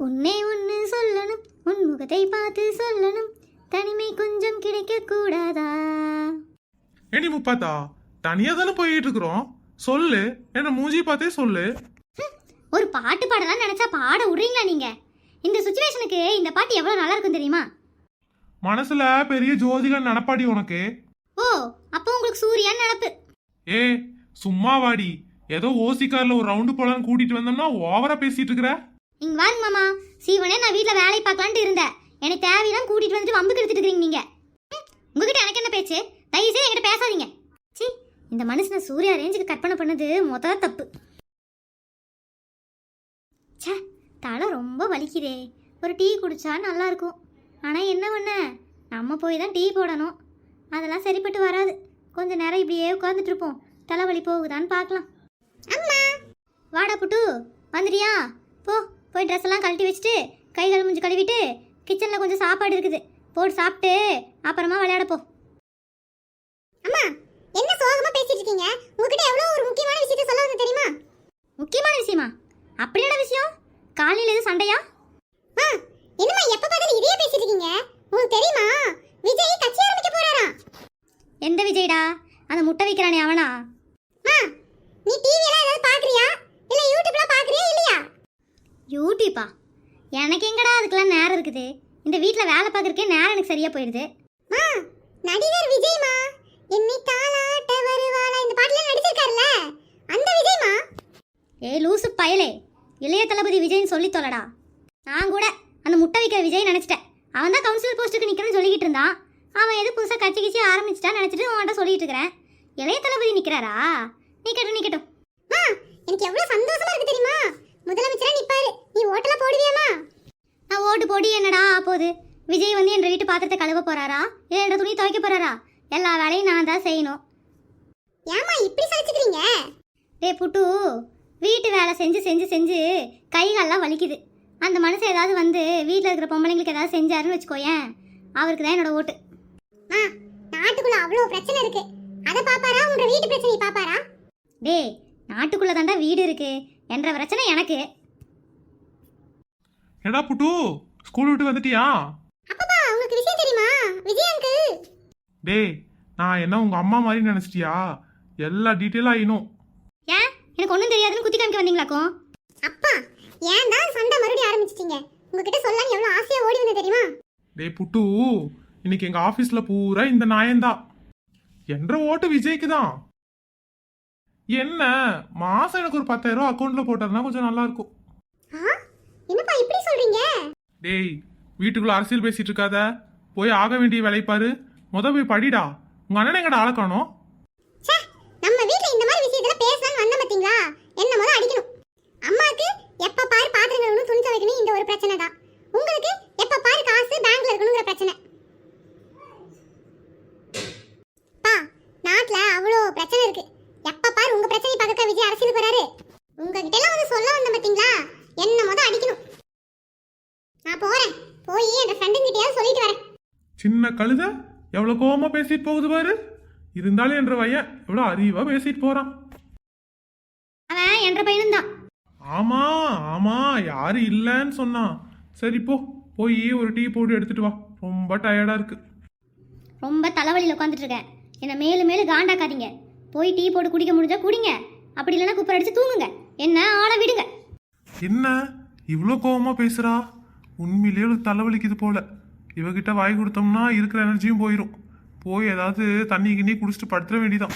உன்னை ஒன்று சொல்லணும் உன் முகத்தை பார்த்து சொல்லணும். தனிமை கொஞ்சம் கிடைக்க கூடாதா ஏடி முப்பாத்தா தனியா தானே போயிட்டு இருக்கிறோம்? சொல்லு என்ன மூஞ்சி பார்த்தே சொல்லு. ஒரு பாட்டு பாடலாம் நினைச்சா பாட விடுறீங்களா நீங்க? இந்த சுச்சுவேஷனுக்கு இந்த பாட்டு எவ்வளவு நல்லா இருக்கும் தெரியுமா? மனசுல பெரிய ஜோதிகன் நினப்பாடி உனக்கு. ஓ அப்போ உங்களுக்கு சூர்யான்னு நினப்பு ஏ சும்மா வாடி ஏதோ ஓசி கார்ல ஒரு ரவுண்டு போலான்னு கூட்டிட்டு வந்தோம்னா ஓவரா பேசிட்டு இருக்கிற? இங்க வாங்க மாமா. சீவனே நான் வீட்டில் வேலை பார்க்கலான்ட்டு இருந்தேன். எனக்கு தேவையெல்லாம் கூட்டிட்டு வந்துட்டு வம்புக்கு கெடுத்துட்டு இருக்கீங்க நீங்க. உங்ககிட்ட எனக்கு என்ன பேச்சு? தயவு செய்து என்கிட்ட பேசாதீங்க. சி இந்த மனுஷனை சூர்யா ரேஞ்சுக்கு கற்பனை பண்ணது மொத தப்பு. ச்சே தலை ரொம்ப வலிக்குதே. ஒரு டீ குடிச்சா நல்லா இருக்கும். ஆனால் என்ன பண்ண? நம்ம போய் தான் டீ போடணும். அதெல்லாம் சரிப்பட்டு வராது. கொஞ்ச நேரம் இப்படியே உட்காந்துட்டு இருப்போம். தலைவலி போகுதான்னு பார்க்கலாம். அம்மா! வாடா புட்டு. வந்துடியா போ. போய் ட்ரெஸ் எல்லாம் கழட்டி வச்சுட்டு கை கால் மூஞ்சி கழுவிட்டு கிச்சனில் கொஞ்சம் சாப்பாடு இருக்குது. போட்டு சாப்பிட்டு அப்புறமா விளையாட போ. அம்மா என்ன சோகமா பேசிட்டு இருக்கீங்க? உங்ககிட்ட எவ்வளவு ஒரு முக்கியமான விஷயத்தை சொல்ல வந்து தெரியுமா? முக்கியமான விஷயமா? அப்படி என்ன விஷயம்? காலையில எதுவும் சண்டையா? என்னம்மா எப்ப பார்த்தாலும் இதையே பேசிட்டு இருக்கீங்க உங்களுக்கு தெரியுமா விஜய் கட்சி ஆரம்பிக்க போறாராம் எந்த விஜய்டா அந்த முட்டை விக்கிறானே அவனா நீ டிவில ஏதாவது பாக்குறியா இல்ல யூடியூப்ல பாக்குறியா இல்லையா யூடியூப்பா எனக்கு எங்கடா அதுக்கெல்லாம் நேரம் இருக்குது? இந்த வீட்டில் வேலை பார்க்கறக்கே நேரம் எனக்கு சரியா போயிடுது. நடிகர் விஜய்மா என்னை தாளாட்ட வருவாளா? இந்த பாட்டுல நடிச்சிருக்காருல்ல? அந்த விஜய்மா? ஏ லூசு பயலே. இளைய தளபதி விஜய்னு சொல்லி தொலைடா. நான் கூட அந்த முட்டை வைக்கிற விஜய் நினைச்சிட்டேன். அவன் தான் கவுன்சிலர் போஸ்ட்டுக்கு நிற்கிறேன்னு சொல்லிக்கிட்டு இருந்தான். அவன் எது புதுசாக கட்சி கிச்சி ஆரம்பிச்சிட்டான்னு நினச்சிட்டு உன்கிட்ட சொல்லிட்டு இருக்கிறேன். இளைய தளபதி நிற்கிறாரா நிக்கட்டும் நிக்கட்டும். எனக்கு எவ்வளவு சந்தோஷமா இருக்கு தெரியுமா? முதலமைச்சரா நிப்பாரு. நீ ஓட்டெல்லாம் போடுவியாமா நான் ஓட்டு போடி என்னடா போகுது? விஜய் வந்து என் வீட்டு பாத்திரத்தை கழுவ போறாரா? இல்ல என் துணி துவைக்க போறாரா? எல்லா வேலையும் நான் தான் செய்யணும். ஏமா இப்படி சலிச்சுக்கிறீங்க? டே புட்டு வீட்டு வேலை செஞ்சு செஞ்சு செஞ்சு கைகாலெலாம் வலிக்குது. அந்த மனுஷன் ஏதாவது வந்து வீட்டில் இருக்கிற பொம்பளைங்களுக்கு ஏதாவது செஞ்சாருன்னு வச்சுக்கோயேன். அவருக்கு தான் என்னோட ஓட்டு. நாட்டுக்குள்ள அவ்வளோ பிரச்சனை இருக்கு. அதை பாப்பாரா? உங்க வீட்டு பிரச்சனையை பாப்பாரா? டேய் நாட்டுக்குள்ள தாண்டா வீடு இருக்கு. என்ற பிரச்சனை எனக்கு. ஏடா புட்டு? ஸ்கூல் விட்டு வந்துட்டியா? அப்பப்பா உங்களுக்கு விஷயம் தெரியுமா? விஜய் அங்கிள் டேய் நான் என்ன உங்க அம்மா மாதிரி நினைச்சிட்டியா? எல்லா டீட்டெயிலும் ஆயினும் ஏன்? எனக்கு ஒன்றும் தெரியாதுன்னு குத்தி காமிக்க வந்தீங்களாக்கும் அப்பா ஏன் தான் சண்டை மறுபடியும் ஆரம்பிச்சிட்டீங்க? உங்ககிட்ட சொல்லாம எவ்வளோ ஆசையா ஓடி வந்தது தெரியுமா? டேய் புட்டு இன்னைக்கு எங்க ஆபீஸ்ல பூரா இந்த நாயந்தான் என்ற ஓட்டு விஜய்க்கு தான் என்ன? மாசம் எனக்கு ஒரு பத்தாயிரம் ரூபாய் அக்கௌண்ட்ல போட்டாருன்னா கொஞ்சம் நல்லா இருக்கும் ஆ? என்னப்பா இப்படி சொல்றீங்க? டேய் வீட்டுக்குள்ள அரசியல் பேசிட்டு இருக்காத. போய் ஆக வேண்டிய வேலை பாரு. முத போய் படிடா. உங்க அண்ணன் எங்கட ஆள காணோம்? நம்ம வீட்ல இந்த மாதிரி விஷயத்துல பேசலாம்னு வந்த பாத்தீங்களா? என்ன முத அடிக்கணும். அம்மாக்கு எப்ப பாரு பாத்திரம் கழுவணும் துணி துவைக்கணும் இந்த ஒரு பிரச்சனை தான் உங்களுக்கு எப்ப பாரு காசு பேங்க்ல இருக்கணுங்கிற பிரச்சனை பா நாட்டுல அவ்வளோ பிரச்சனை இருக்கு எப்ப பாரு உங்க பிரச்சனை பார்க்க விஜய் அரசியல் போறாரு உங்ககிட்ட எல்லாம் வந்து சொல்ல வந்த பாத்தீங்களா என்ன முத அடிக்கணும் நான் போறேன் போய் என் ஃப்ரெண்டுங்கிட்டயாவது சொல்லிட்டு வரேன். சின்ன கழுத எவ்வளவு கோவமா பேசிட்டு போகுது பாரு. இருந்தாலும் என்ற பையன் எவ்வளவு அறிவா பேசிட்டு போறான். அவன் என்ற பையனும் தான் ஆமா ஆமா யாரு இல்லைன்னு சொன்னான். சரி போ. போய் ஒரு டீ போட்டு எடுத்துட்டு வா. ரொம்ப டயர்டா இருக்கு. ரொம்ப தலைவலியில் உட்காந்துட்டு இருக்கேன். என்னை மேலும் மேலும் காண்டாக்காதீங்க. போய் டீ போட்டு குடிக்க முடிஞ்சா குடிங்க. அப்படி இல்லைன்னா குப்பர் அடிச்சு தூங்குங்க. என்ன ஆளை விடுங்க. என்ன? இவ்வளோ கோவமா பேசுறா? உண்மையிலேயே இவளுக்கு தலைவலிக்குது போல. இவகிட்ட வாய் கொடுத்தோம்னா இருக்கிற எனர்ஜியும் போயிடும் போய் ஏதாவது தண்ணி கிண்ணி குடிச்சிட்டு படுத்துட வேண்டியதான்